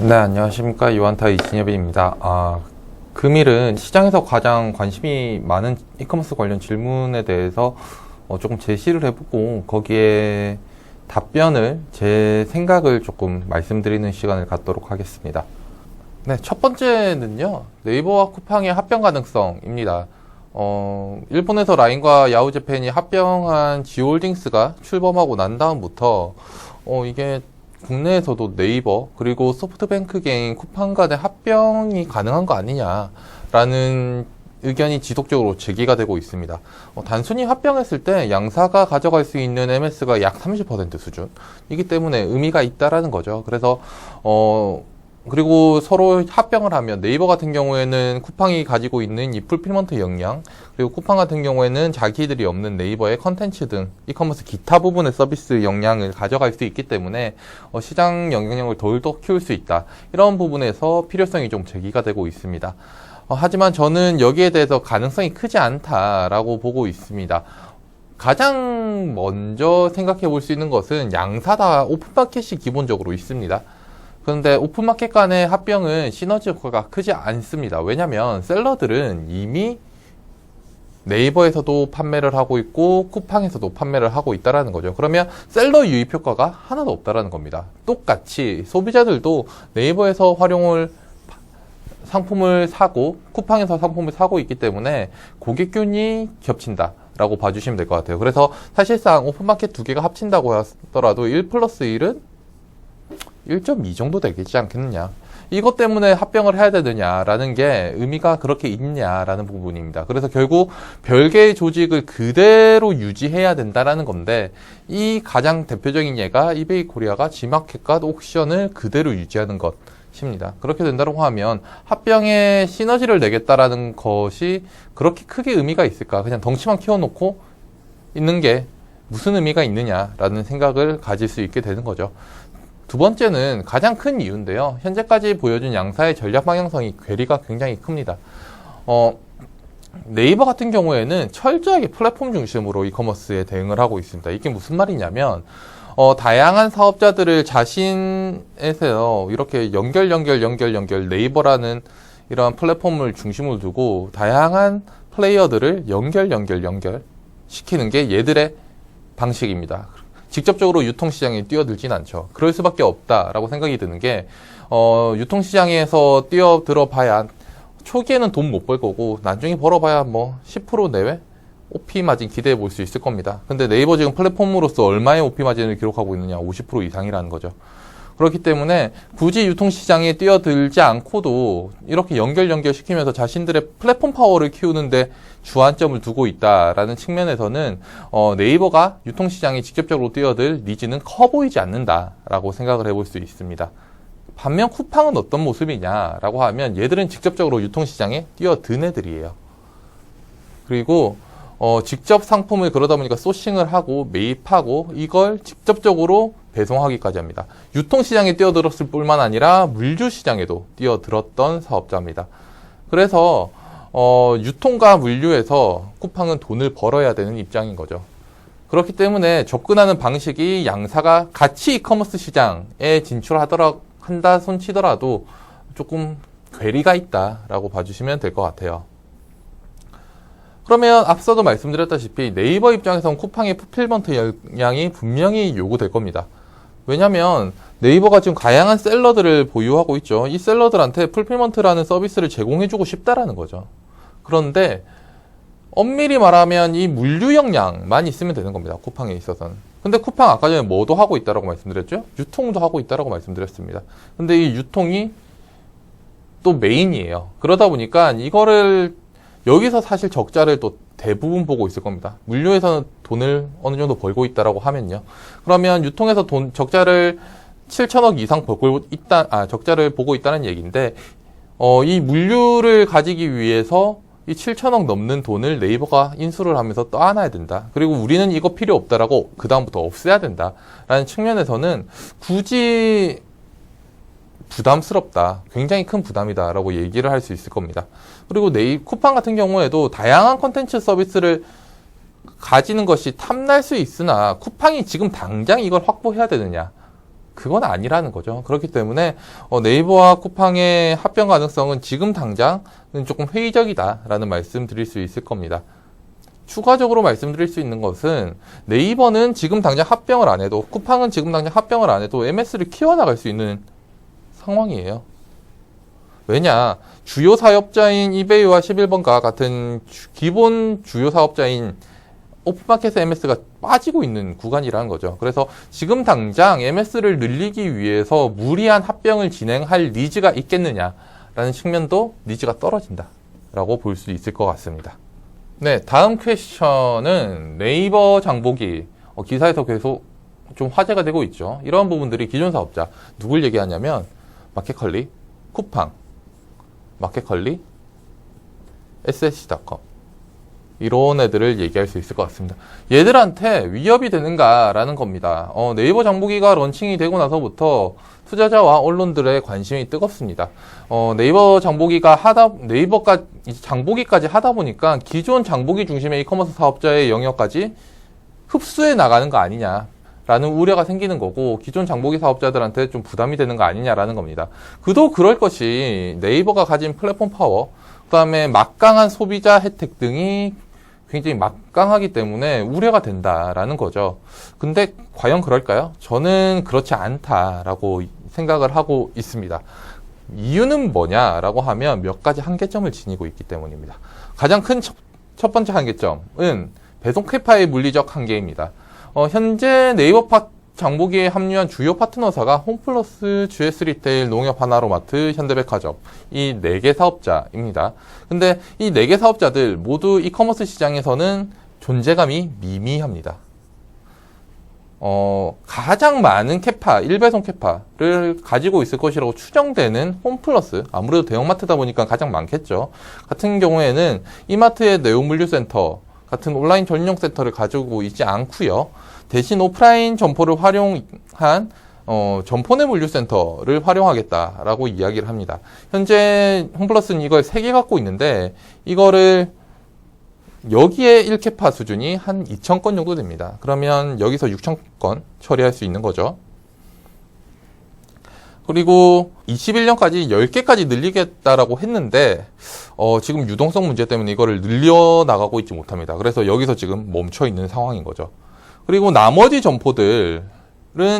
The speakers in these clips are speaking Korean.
네, 안녕하십니까. 유한타 이진엽입니다. 아, 금일은 시장에서 가장 관심이 많은 이커머스 관련 질문에 대해서 어, 조금 제시를 해보고 거기에 답변을 제 생각을 조금 말씀드리는 시간을 갖도록 하겠습니다. 네, 첫 번째는요. 네이버와 쿠팡의 합병 가능성입니다. 어, 일본에서 라인과 야후재팬이 합병한 지홀딩스가 출범하고 난 다음부터 어, 이게 국내에서도 네이버 그리고 소프트뱅크 개인 쿠팡 간의 합병이 가능한 거 아니냐라는 의견이 지속적으로 제기가 되고 있습니다. 어, 단순히 합병했을 때 양사가 가져갈 수 있는 MS가 약 30% 수준이기 때문에 의미가 있다라는 거죠. 그래서 어 그리고 서로 합병을 하면 네이버 같은 경우에는 쿠팡이 가지고 있는 이 풀필먼트 역량 그리고 쿠팡 같은 경우에는 자기들이 없는 네이버의 컨텐츠 등 이커머스 기타 부분의 서비스 역량을 가져갈 수 있기 때문에 어, 시장 영향력을 더욱더 키울 수 있다 이런 부분에서 필요성이 좀 제기가 되고 있습니다. 어, 하지만 저는 여기에 대해서 가능성이 크지 않다라고 보고 있습니다. 가장 먼저 생각해 볼 수 있는 것은 양사다 오픈마켓이 기본적으로 있습니다. 그런데 오픈마켓 간의 합병은 시너지 효과가 크지 않습니다. 왜냐하면 셀러들은 이미 네이버에서도 판매를 하고 있고 쿠팡에서도 판매를 하고 있다라는 거죠. 그러면 셀러 유입 효과가 하나도 없다라는 겁니다. 똑같이 소비자들도 네이버에서 활용을 상품을 사고 쿠팡에서 상품을 사고 있기 때문에 고객균이 겹친다라고 봐주시면 될 것 같아요. 그래서 사실상 오픈마켓 두 개가 합친다고 하더라도 1 플러스 1은 1.2 정도 되겠지 않겠느냐. 이것 때문에 합병을 해야 되느냐라는 게 의미가 그렇게 있냐라는 부분입니다. 그래서 결국 별개의 조직을 그대로 유지해야 된다라는 건데 이 가장 대표적인 예가 이베이 코리아가 지마켓과 옥션을 그대로 유지하는 것입니다. 그렇게 된다고 하면 합병에 시너지를 내겠다라는 것이 그렇게 크게 의미가 있을까? 그냥 덩치만 키워놓고 있는 게 무슨 의미가 있느냐라는 생각을 가질 수 있게 되는 거죠. 두 번째는 가장 큰 이유인데요. 현재까지 보여준 양사의 전략 방향성이 괴리가 굉장히 큽니다. 어, 네이버 같은 경우에는 철저하게 플랫폼 중심으로 이커머스에 대응을 하고 있습니다. 이게 무슨 말이냐면, 어, 다양한 사업자들을 자신에서 이렇게 연결, 연결, 연결, 연결, 네이버라는 이런 플랫폼을 중심으로 두고 다양한 플레이어들을 연결, 연결, 연결 시키는 게 얘들의 방식입니다. 직접적으로 유통시장에 뛰어들진 않죠. 그럴 수밖에 없다라고 생각이 드는 게, 어, 유통시장에서 뛰어들어 봐야 초기에는 돈 못 벌 거고, 나중에 벌어봐야 뭐 10% 내외? OP 마진 기대해 볼 수 있을 겁니다. 근데 네이버 지금 플랫폼으로서 얼마의 OP 마진을 기록하고 있느냐? 50% 이상이라는 거죠. 그렇기 때문에 굳이 유통시장에 뛰어들지 않고도 이렇게 연결 연결시키면서 자신들의 플랫폼 파워를 키우는데 주안점을 두고 있다라는 측면에서는 어, 네이버가 유통시장에 직접적으로 뛰어들 니즈는 커 보이지 않는다라고 생각을 해볼 수 있습니다. 반면 쿠팡은 어떤 모습이냐라고 하면 얘들은 직접적으로 유통시장에 뛰어든 애들이에요. 그리고 어, 직접 상품을 그러다 보니까 소싱을 하고 매입하고 이걸 직접적으로 배송하기까지 합니다. 유통시장에 뛰어들었을 뿐만 아니라 물류시장에도 뛰어들었던 사업자입니다. 그래서 어, 유통과 물류에서 쿠팡은 돈을 벌어야 되는 입장인 거죠. 그렇기 때문에 접근하는 방식이 양사가 같이 이커머스 시장에 진출하더라 한다 손치더라도 조금 괴리가 있다라고 봐주시면 될 것 같아요. 그러면 앞서도 말씀드렸다시피 네이버 입장에선 쿠팡의 풀필먼트 역량이 분명히 요구될 겁니다. 왜냐면 네이버가 지금 다양한 셀러들을 보유하고 있죠. 이 셀러들한테 풀필먼트라는 서비스를 제공해주고 싶다라는 거죠. 그런데 엄밀히 말하면 이 물류 역량만 있으면 되는 겁니다. 쿠팡에 있어서는. 근데 쿠팡 아까 전에 뭐도 하고 있다라고 말씀드렸죠? 유통도 하고 있다라고 말씀드렸습니다. 근데 이 유통이 또 메인이에요. 그러다 보니까 이거를 여기서 사실 적자를 또 대부분 보고 있을 겁니다. 물류에서는 돈을 어느 정도 벌고 있다라고 하면요. 그러면 유통에서 돈 적자를 7천억 이상 벌고 있다, 아 적자를 보고 있다는 얘기인데 어, 이 물류를 가지기 위해서 이 7천억 넘는 돈을 네이버가 인수를 하면서 떠안아야 된다. 그리고 우리는 이거 필요 없다라고 그 다음부터 없애야 된다 라는 측면에서는 굳이 부담스럽다. 굉장히 큰 부담이다라고 얘기를 할 수 있을 겁니다. 그리고 네이 쿠팡 같은 경우에도 다양한 컨텐츠 서비스를 가지는 것이 탐날 수 있으나 쿠팡이 지금 당장 이걸 확보해야 되느냐? 그건 아니라는 거죠. 그렇기 때문에 어, 네이버와 쿠팡의 합병 가능성은 지금 당장은 조금 회의적이다라는 말씀 드릴 수 있을 겁니다. 추가적으로 말씀드릴 수 있는 것은 네이버는 지금 당장 합병을 안 해도 쿠팡은 지금 당장 합병을 안 해도 MS를 키워나갈 수 있는 상황이에요. 왜냐 주요 사업자인 이베이와 11번가 같은 주- 기본 주요 사업자인 오픈마켓의 MS가 빠지고 있는 구간이라는 거죠. 그래서 지금 당장 MS를 늘리기 위해서 무리한 합병을 진행할 니즈가 있겠느냐라는 측면도 니즈가 떨어진다라고 볼 수 있을 것 같습니다. 네, 다음 퀘스천은 네이버 장보기 어, 기사에서 계속 좀 화제가 되고 있죠. 이런 부분들이 기존 사업자 누굴 얘기하냐면 마켓컬리, 쿠팡, 마켓컬리, SSC.com 이런 애들을 얘기할 수 있을 것 같습니다. 얘들한테 위협이 되는가라는 겁니다. 어, 네이버 장보기가 런칭이 되고 나서부터 투자자와 언론들의 관심이 뜨겁습니다. 어, 네이버 장보기가 하다 네이버가 장보기까지 하다 보니까 기존 장보기 중심의 이커머스 사업자의 영역까지 흡수해 나가는 거 아니냐 라는 우려가 생기는 거고 기존 장보기 사업자들한테 좀 부담이 되는 거 아니냐라는 겁니다. 그도 그럴 것이 네이버가 가진 플랫폼 파워, 그다음에 막강한 소비자 혜택 등이 굉장히 막강하기 때문에 우려가 된다라는 거죠. 근데 과연 그럴까요? 저는 그렇지 않다라고 생각을 하고 있습니다. 이유는 뭐냐라고 하면 몇 가지 한계점을 지니고 있기 때문입니다. 가장 큰 첫 번째 한계점은 배송 캐파의 물리적 한계입니다. 어, 현재 네이버 파 장보기에 합류한 주요 파트너사가 홈플러스, GS 리테일, 농협 하나로마트, 현대백화점 이 네 개 사업자입니다. 근데 이 네 개 사업자들 모두 이커머스 시장에서는 존재감이 미미합니다. 어, 가장 많은 캐파, 일배송 캐파를 가지고 있을 것이라고 추정되는 홈플러스, 아무래도 대형마트다 보니까 가장 많겠죠. 같은 경우에는 이마트의 네오물류센터 같은 온라인 전용 센터를 가지고 있지 않고요. 대신 오프라인 점포를 활용한 어, 점포 내 물류센터를 활용하겠다라고 이야기를 합니다. 현재 홈플러스는 이걸 3개 갖고 있는데 이거를 여기에 1캐파 수준이 한 2,000건 정도 됩니다. 그러면 여기서 6,000건 처리할 수 있는 거죠. 그리고 21년까지 10개까지 늘리겠다라고 했는데 어, 지금 유동성 문제 때문에 이거를 늘려 나가고 있지 못합니다. 그래서 여기서 지금 멈춰 있는 상황인 거죠. 그리고 나머지 점포들은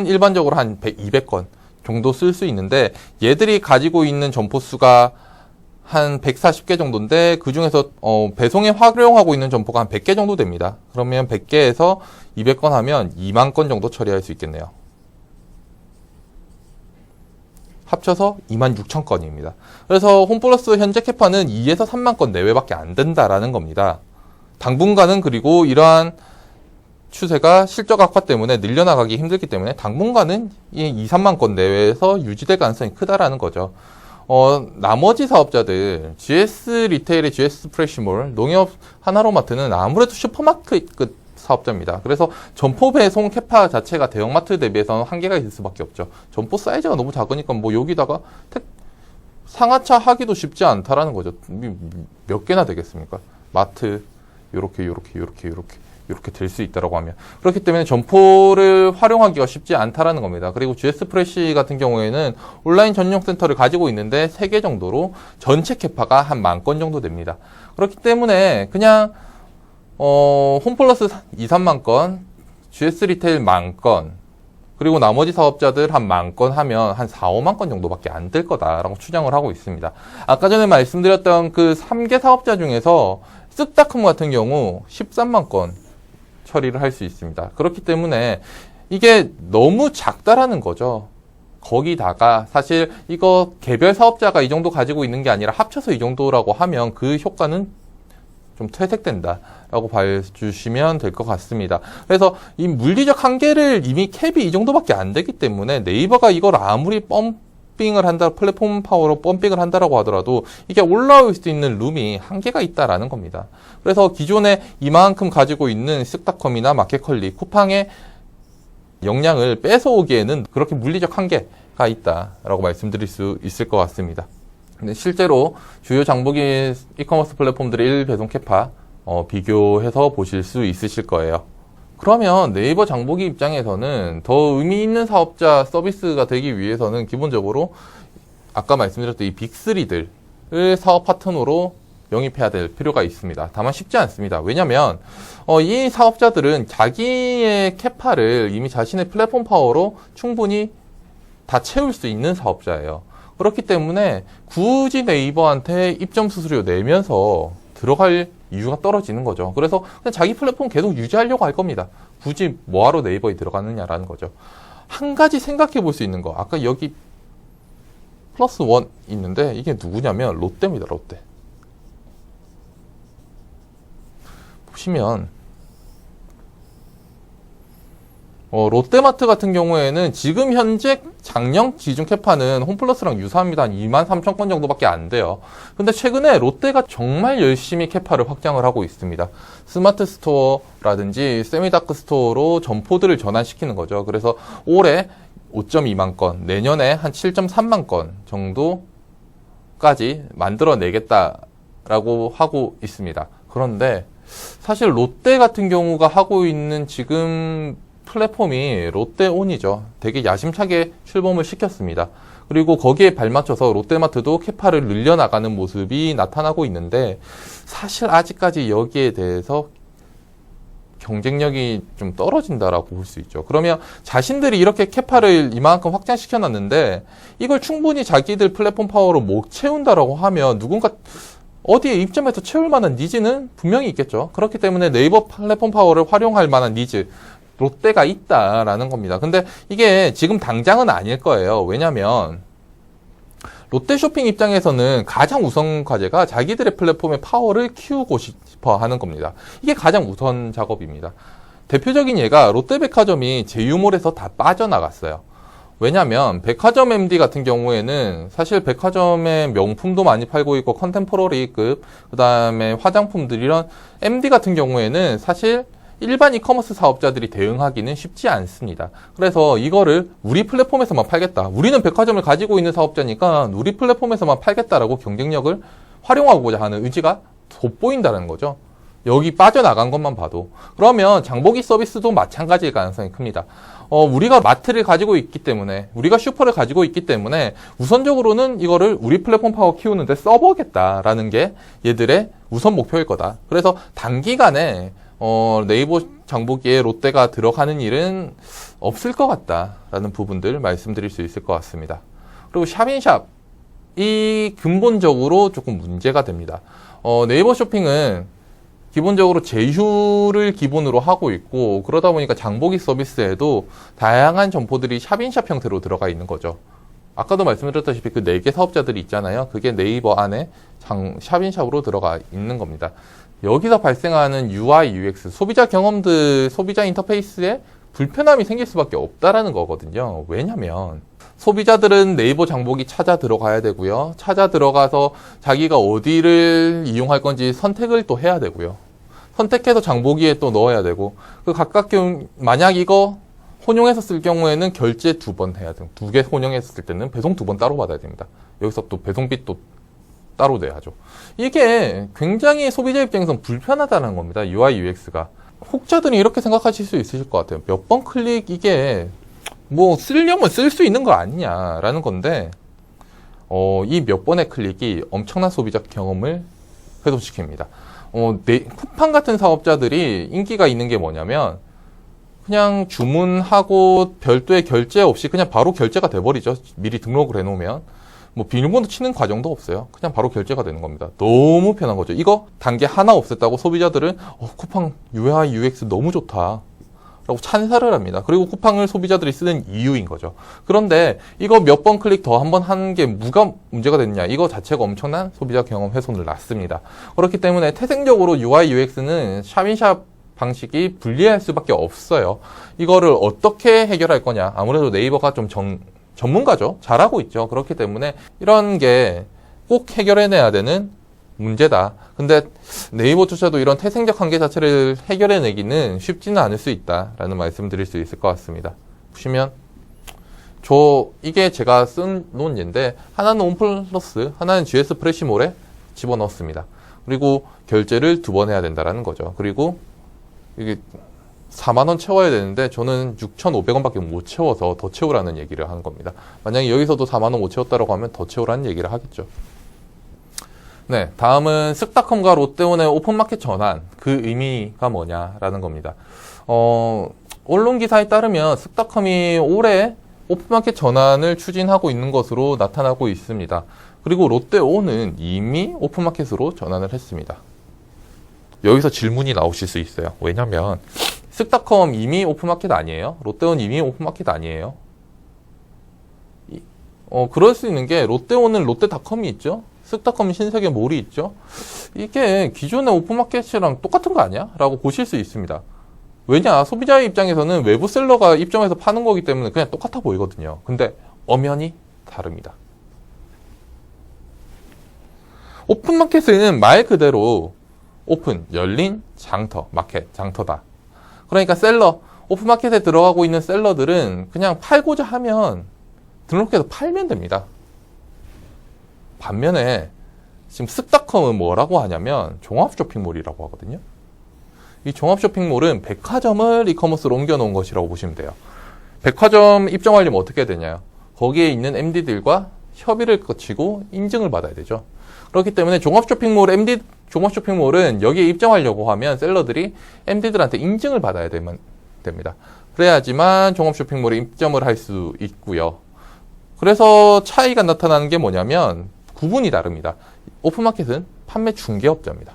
일반적으로 한 100, 200건 정도 쓸 수 있는데 얘들이 가지고 있는 점포 수가 한 140개 정도인데 그 중에서 어, 배송에 활용하고 있는 점포가 한 100개 정도 됩니다. 그러면 100개에서 200건 하면 2만 건 정도 처리할 수 있겠네요. 합쳐서 2만 6천 건입니다. 그래서 홈플러스 현재 캐파는 2에서 3만 건 내외밖에 안 된다라는 겁니다. 당분간은 그리고 이러한 추세가 실적 악화 때문에 늘려나가기 힘들기 때문에 당분간은 이 2, 3만 건 내외에서 유지될 가능성이 크다라는 거죠. 어, 나머지 사업자들, GS 리테일의 GS 프레시몰, 농협 하나로마트는 아무래도 슈퍼마켓 사업자입니다. 그래서 점포 배송 캐파 자체가 대형마트 대비해서는 한계가 있을 수밖에 없죠. 점포 사이즈가 너무 작으니까 뭐 여기다가 택, 상하차 하기도 쉽지 않다라는 거죠. 미- 몇 개나 되겠습니까? 마트, 요렇게, 요렇게, 요렇게, 요렇게. 이렇게 될 수 있다라고 하면 그렇기 때문에 점포를 활용하기가 쉽지 않다라는 겁니다. 그리고 GS 프레시 같은 경우에는 온라인 전용 센터를 가지고 있는데 3개 정도로 전체 캐파가 한 만 건 정도 됩니다. 그렇기 때문에 그냥 어, 홈플러스 2, 3만 건, GS 리테일 만 건, 그리고 나머지 사업자들 한 만 건 하면 한 4, 5만 건 정도밖에 안 될 거다라고 추정을 하고 있습니다. 아까 전에 말씀드렸던 그 3개 사업자 중에서 쓱다컴 같은 경우 13만 건 처리를 할 수 있습니다. 그렇기 때문에 이게 너무 작다라는 거죠. 거기다가 사실 이거 개별 사업자가 이 정도 가지고 있는 게 아니라 합쳐서 이 정도라고 하면 그 효과는 좀 퇴색된다라고 봐주시면 될 것 같습니다. 그래서 이 물리적 한계를 이미 캡이 이 정도밖에 안 되기 때문에 네이버가 이걸 아무리 펌핑을 한다, 플랫폼 파워로 펌핑을 한다라고 하더라도 이게 올라올 수 있는 룸이 한계가 있다라는 겁니다. 그래서 기존에 이만큼 가지고 있는 쓱닷컴이나 마켓컬리, 쿠팡의 역량을 뺏어오기에는 그렇게 물리적 한계가 있다라고 말씀드릴 수 있을 것 같습니다. 근데 실제로 주요 장보기 이커머스 플랫폼들의 1배송 캐파 어, 비교해서 보실 수 있으실 거예요. 그러면 네이버 장보기 입장에서는 더 의미 있는 사업자 서비스가 되기 위해서는 기본적으로 아까 말씀드렸던 이 빅3들을 사업 파트너로 영입해야 될 필요가 있습니다. 다만 쉽지 않습니다. 왜냐하면 어, 이 사업자들은 자기의 캐파를 이미 자신의 플랫폼 파워로 충분히 다 채울 수 있는 사업자예요. 그렇기 때문에 굳이 네이버한테 입점 수수료 내면서 들어갈 이유가 떨어지는 거죠. 그래서 그냥 자기 플랫폼 계속 유지하려고 할 겁니다. 굳이 뭐하러 네이버에 들어가느냐라는 거죠. 한 가지 생각해 볼 수 있는 거. 아까 여기 플러스 원 있는데 이게 누구냐면 롯데입니다. 롯데. 보시면 어, 롯데마트 같은 경우에는 지금 현재 작년 기준 캐파는 홈플러스랑 유사합니다. 한 2만 3천 건 정도밖에 안 돼요. 근데 최근에 롯데가 정말 열심히 캐파를 확장을 하고 있습니다. 스마트 스토어라든지 세미다크 스토어로 점포들을 전환시키는 거죠. 그래서 올해 5.2만 건, 내년에 한 7.3만 건 정도까지 만들어내겠다라고 하고 있습니다. 그런데 사실 롯데 같은 경우가 하고 있는 지금 플랫폼이 롯데온이죠. 되게 야심차게 출범을 시켰습니다. 그리고 거기에 발맞춰서 롯데마트도 캐파를 늘려나가는 모습이 나타나고 있는데 사실 아직까지 여기에 대해서 경쟁력이 좀 떨어진다라고 볼 수 있죠. 그러면 자신들이 이렇게 캐파를 이만큼 확장시켜 놨는데 이걸 충분히 자기들 플랫폼 파워로 못 채운다라고 하면 누군가 어디에 입점해서 채울 만한 니즈는 분명히 있겠죠. 그렇기 때문에 네이버 플랫폼 파워를 활용할 만한 니즈, 롯데가 있다라는 겁니다. 근데 이게 지금 당장은 아닐 거예요. 왜냐면 롯데 쇼핑 입장에서는 가장 우선 과제가 자기들의 플랫폼의 파워를 키우고 싶어 하는 겁니다. 이게 가장 우선 작업입니다. 대표적인 예가 롯데백화점이 제휴몰에서 다 빠져나갔어요. 왜냐면 백화점 MD 같은 경우에는 사실 백화점의 명품도 많이 팔고 있고 컨템포러리급 그다음에 화장품들 이런 MD 같은 경우에는 사실 일반 이커머스 사업자들이 대응하기는 쉽지 않습니다. 그래서 이거를 우리 플랫폼에서만 팔겠다. 우리는 백화점을 가지고 있는 사업자니까 우리 플랫폼에서만 팔겠다라고 경쟁력을 활용하고자 하는 의지가 돋보인다는 거죠. 여기 빠져나간 것만 봐도. 그러면 장보기 서비스도 마찬가지일 가능성이 큽니다. 어, 우리가 마트를 가지고 있기 때문에, 우리가 슈퍼를 가지고 있기 때문에, 우선적으로는 이거를 우리 플랫폼 파워 키우는데 써보겠다라는 게 얘들의 우선 목표일 거다. 그래서 단기간에 어, 네이버 장보기에 롯데가 들어가는 일은 없을 것 같다라는 부분들 말씀드릴 수 있을 것 같습니다. 그리고 샵인샵 이 근본적으로 조금 문제가 됩니다. 어, 네이버 쇼핑은 기본적으로 제휴를 기본으로 하고 있고 그러다 보니까 장보기 서비스에도 다양한 점포들이 샵인샵 형태로 들어가 있는 거죠. 아까도 말씀드렸다시피 그 네 개 사업자들이 있잖아요. 그게 네이버 안에 장, 샵인샵으로 들어가 있는 겁니다. 여기서 발생하는 UI, UX, 소비자 경험들, 소비자 인터페이스에 불편함이 생길 수밖에 없다라는 거거든요. 왜냐면 소비자들은 네이버 장보기 찾아 들어가야 되고요. 찾아 들어가서 자기가 어디를 이용할 건지 선택을 또 해야 되고요. 선택해서 장보기에 또 넣어야 되고 그 각각 만약 이거 혼용해서 쓸 경우에는 결제 두 번 해야 돼요. 두개쓸 때는 배송 두 번 따로 받아야 됩니다. 여기서 또 배송비 또 따로 내야죠. 이게 굉장히 소비자 입장에선 불편하다는 겁니다. UI, UX가. 혹자들이 이렇게 생각하실 수 있으실 것 같아요. 몇 번 클릭 이게 뭐 쓰려면 쓸 수 있는 거 아니냐라는 건데 어, 이 몇 번의 클릭이 엄청난 소비자 경험을 훼손시킵니다. 어, 네, 쿠팡 같은 사업자들이 인기가 있는 게 뭐냐면 그냥 주문하고 별도의 결제 없이 그냥 바로 결제가 돼버리죠. 미리 등록을 해놓으면. 뭐 비밀번호 치는 과정도 없어요. 그냥 바로 결제가 되는 겁니다. 너무 편한 거죠. 이거 단계 하나 없앴다고 소비자들은 어, 쿠팡 UI, UX 너무 좋다. 라고 찬사를 합니다. 그리고 쿠팡을 소비자들이 쓰는 이유인 거죠. 그런데 이거 몇 번 클릭 더 한 번 하는 게 뭐가 문제가 됐냐. 이거 자체가 엄청난 소비자 경험 훼손을 낳습니다. 그렇기 때문에 태생적으로 UI, UX는 샵인샵 방식이 불리할 수밖에 없어요. 이거를 어떻게 해결할 거냐. 아무래도 네이버가 좀 정, 전문가죠. 잘하고 있죠. 그렇기 때문에 이런 게 꼭 해결해내야 되는 문제다. 근데 네이버조차도 이런 태생적 한계 자체를 해결해내기는 쉽지는 않을 수 있다라는 말씀 드릴 수 있을 것 같습니다. 보시면 저 이게 제가 쓴 논인데 하나는 온플러스, 하나는 GS 프레시몰에 집어넣었습니다. 그리고 결제를 두 번 해야 된다라는 거죠. 그리고 이게 4만 원 채워야 되는데 저는 6,500원밖에 못 채워서 더 채우라는 얘기를 하는 겁니다. 만약에 여기서도 4만 원 못 채웠다라고 하면 더 채우라는 얘기를 하겠죠. 네, 다음은 쓱닷컴과 롯데온의 오픈마켓 전환 그 의미가 뭐냐라는 겁니다. 어, 언론 기사에 따르면 쓱닷컴이 올해 오픈마켓 전환을 추진하고 있는 것으로 나타나고 있습니다. 그리고 롯데온은 이미 오픈마켓으로 전환을 했습니다. 여기서 질문이 나오실 수 있어요. 왜냐면 쓱닷컴 이미 오픈마켓 아니에요? 롯데온 이미 오픈마켓 아니에요? 이- 어, 그럴 수 있는 게 롯데온은 롯데닷컴이 있죠? 쓱닷컴은 신세계 몰이 있죠? 이게 기존의 오픈마켓이랑 똑같은 거 아니야? 라고 보실 수 있습니다. 왜냐? 소비자의 입장에서는 외부 셀러가 입점해서 파는 거기 때문에 그냥 똑같아 보이거든요. 근데 엄연히 다릅니다. 오픈마켓은 말 그대로 오픈, 열린 장터, 마켓, 장터다. 그러니까 셀러, 오픈마켓에 들어가고 있는 셀러들은 그냥 팔고자 하면 등록해서 팔면 됩니다. 반면에 지금 쓱닷컴은 뭐라고 하냐면 종합 쇼핑몰이라고 하거든요. 이 종합 쇼핑몰은 백화점을 이커머스로 옮겨놓은 것이라고 보시면 돼요. 백화점 입점하려면 어떻게 되냐요? 거기에 있는 MD들과 협의를 거치고 인증을 받아야 되죠. 그렇기 때문에 종합 쇼핑몰 MD 종합 쇼핑몰은 여기에 입점하려고 하면 셀러들이 MD들한테 인증을 받아야 되면 됩니다. 그래야지만 종합 쇼핑몰에 입점을 할 수 있고요. 그래서 차이가 나타나는 게 뭐냐면 구분이 다릅니다. 오픈마켓은 판매 중개업자입니다.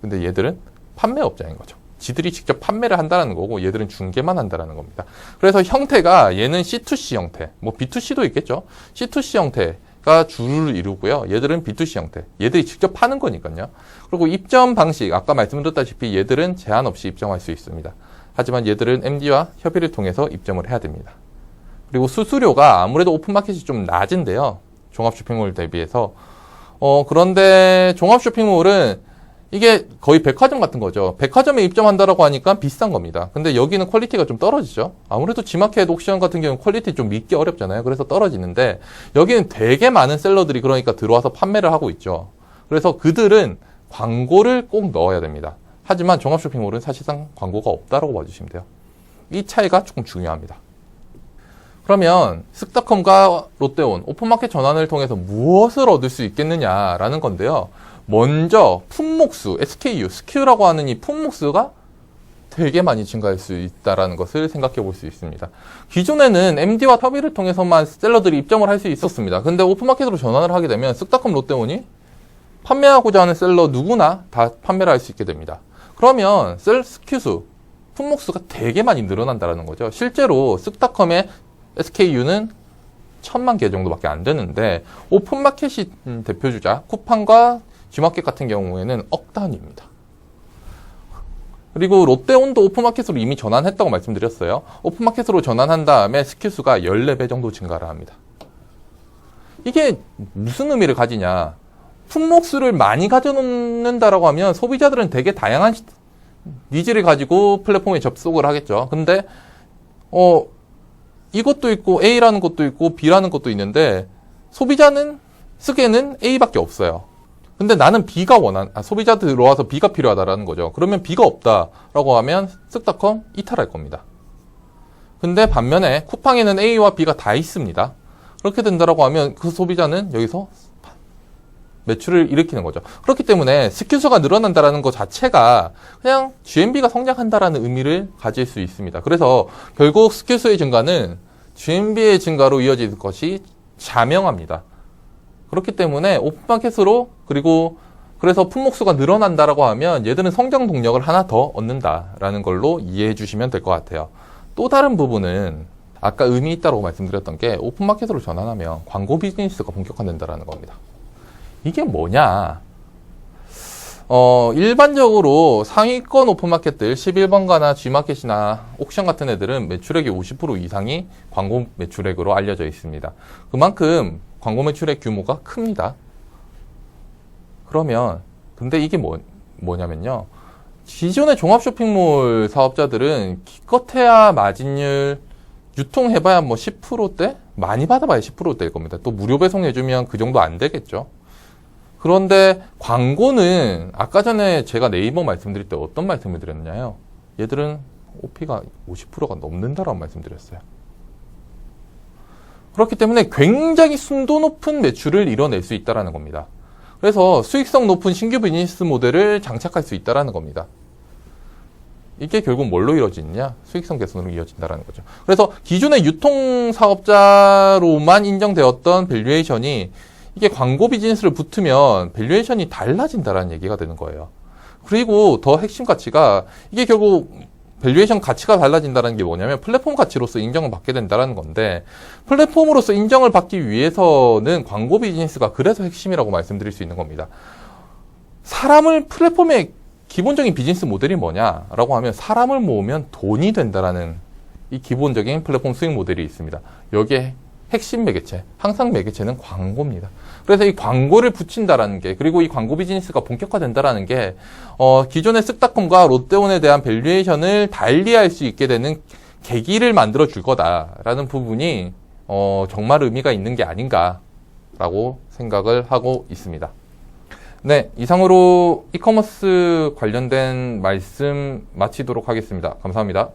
근데 얘들은 판매업자인 거죠. 지들이 직접 판매를 한다는 거고 얘들은 중개만 한다는 겁니다. 그래서 형태가 얘는 C2C 형태, 뭐 B2C도 있겠죠. C2C 형태 가 주를 이루고요. 얘들은 B2C 형태. 얘들이 직접 파는 거니까요. 그리고 입점 방식, 아까 말씀드렸다시피 얘들은 제한 없이 입점할 수 있습니다. 하지만 얘들은 MD와 협의를 통해서 입점을 해야 됩니다. 그리고 수수료가 아무래도 오픈마켓이 좀 낮은데요. 종합 쇼핑몰 대비해서. 어, 그런데 종합 쇼핑몰은 이게 거의 백화점 같은 거죠. 백화점에 입점한다라고 하니까 비싼 겁니다. 근데 여기는 퀄리티가 좀 떨어지죠. 아무래도 지마켓 옥션 같은 경우는 퀄리티 좀 믿기 어렵잖아요. 그래서 떨어지는데 여기는 되게 많은 셀러들이 그러니까 들어와서 판매를 하고 있죠. 그래서 그들은 광고를 꼭 넣어야 됩니다. 하지만 종합 쇼핑몰은 사실상 광고가 없다라고 봐주시면 돼요. 이 차이가 조금 중요합니다. 그러면 쓱닷컴과 롯데온 오픈마켓 전환을 통해서 무엇을 얻을 수 있겠느냐라는 건데요. 먼저 품목수, SKU, SKU라고 하는 이 품목수가 되게 많이 증가할 수 있다라는 것을 생각해 볼 수 있습니다. 기존에는 MD와 협의를 통해서만 셀러들이 입점을 할 수 있었습니다. 근데 오픈마켓으로 전환을 하게 되면 쓱닷컴 롯데온이 판매하고자 하는 셀러 누구나 다 판매를 할 수 있게 됩니다. 그러면 셀 스큐수, 품목수가 되게 많이 늘어난다는 거죠. 실제로 쓱닷컴의 SKU는 천만 개 정도밖에 안 되는데 오픈마켓이 음, 대표주자 쿠팡과 G마켓 같은 경우에는 억 단위입니다. 그리고 롯데온도 오픈마켓으로 이미 전환했다고 말씀드렸어요. 오픈마켓으로 전환한 다음에 스큐수가 14배 정도 증가를 합니다. 이게 무슨 의미를 가지냐? 품목수를 많이 가져놓는다라고 하면 소비자들은 되게 다양한 시- 니즈를 가지고 플랫폼에 접속을 하겠죠. 근데 어 이것도 있고 A라는 것도 있고 B라는 것도 있는데 소비자는 쓰기에는 A밖에 없어요. 근데 나는 B가 원한 아, 소비자 들어와서 B가 필요하다라는 거죠. 그러면 B가 없다라고 하면 쓱닷컴 이탈할 겁니다. 근데 반면에 쿠팡에는 A와 B가 다 있습니다. 그렇게 된다라고 하면 그 소비자는 여기서 매출을 일으키는 거죠. 그렇기 때문에 스큐수가 늘어난다라는 것 자체가 그냥 GMB가 성장한다라는 의미를 가질 수 있습니다. 그래서 결국 스큐수의 증가는 GMB의 증가로 이어질 것이 자명합니다. 그렇기 때문에 오픈마켓으로 그리고 그래서 품목수가 늘어난다라고 하면 얘들은 성장 동력을 하나 더 얻는다라는 걸로 이해해 주시면 될 것 같아요. 또 다른 부분은 아까 의미 있다고 말씀드렸던 게 오픈마켓으로 전환하면 광고 비즈니스가 본격화된다라는 겁니다. 이게 뭐냐? 어, 일반적으로 상위권 오픈마켓들 11번가나 G마켓이나 옥션 같은 애들은 매출액의 50% 이상이 광고 매출액으로 알려져 있습니다. 그만큼 광고 매출액 규모가 큽니다. 그러면 근데 이게 뭐, 뭐냐면요. 기존의 종합 쇼핑몰 사업자들은 기껏해야 마진율 유통해봐야 뭐 10%대? 많이 받아봐야 10%대일 겁니다. 또 무료 배송해주면 그 정도 안 되겠죠. 그런데 광고는 아까 전에 제가 네이버 말씀드릴 때 어떤 말씀을 드렸냐요? 얘들은 OP가 50%가 넘는다라고 말씀드렸어요. 그렇기 때문에 굉장히 순도 높은 매출을 이뤄낼 수 있다라는 겁니다. 그래서 수익성 높은 신규 비즈니스 모델을 장착할 수 있다라는 겁니다. 이게 결국 뭘로 이루어지느냐? 수익성 개선으로 이어진다라는 거죠. 그래서 기존의 유통 사업자로만 인정되었던 밸류에이션이 이게 광고 비즈니스를 붙으면 밸류에이션이 달라진다라는 얘기가 되는 거예요. 그리고 더 핵심 가치가 이게 결국 밸류에이션 가치가 달라진다는 게 뭐냐면 플랫폼 가치로서 인정을 받게 된다는 건데 플랫폼으로서 인정을 받기 위해서는 광고 비즈니스가 그래서 핵심이라고 말씀드릴 수 있는 겁니다. 사람을 플랫폼의 기본적인 비즈니스 모델이 뭐냐라고 하면 사람을 모으면 돈이 된다라는 이 기본적인 플랫폼 수익 모델이 있습니다. 여기에 핵심 매개체, 항상 매개체는 광고입니다. 그래서 이 광고를 붙인다라는 게, 그리고 이 광고 비즈니스가 본격화된다라는 게, 어, 기존의 쓱닷컴과 롯데온에 대한 밸류에이션을 달리할 수 있게 되는 계기를 만들어 줄 거다라는 부분이, 어, 정말 의미가 있는 게 아닌가라고 생각을 하고 있습니다. 네, 이상으로 이커머스 관련된 말씀 마치도록 하겠습니다. 감사합니다.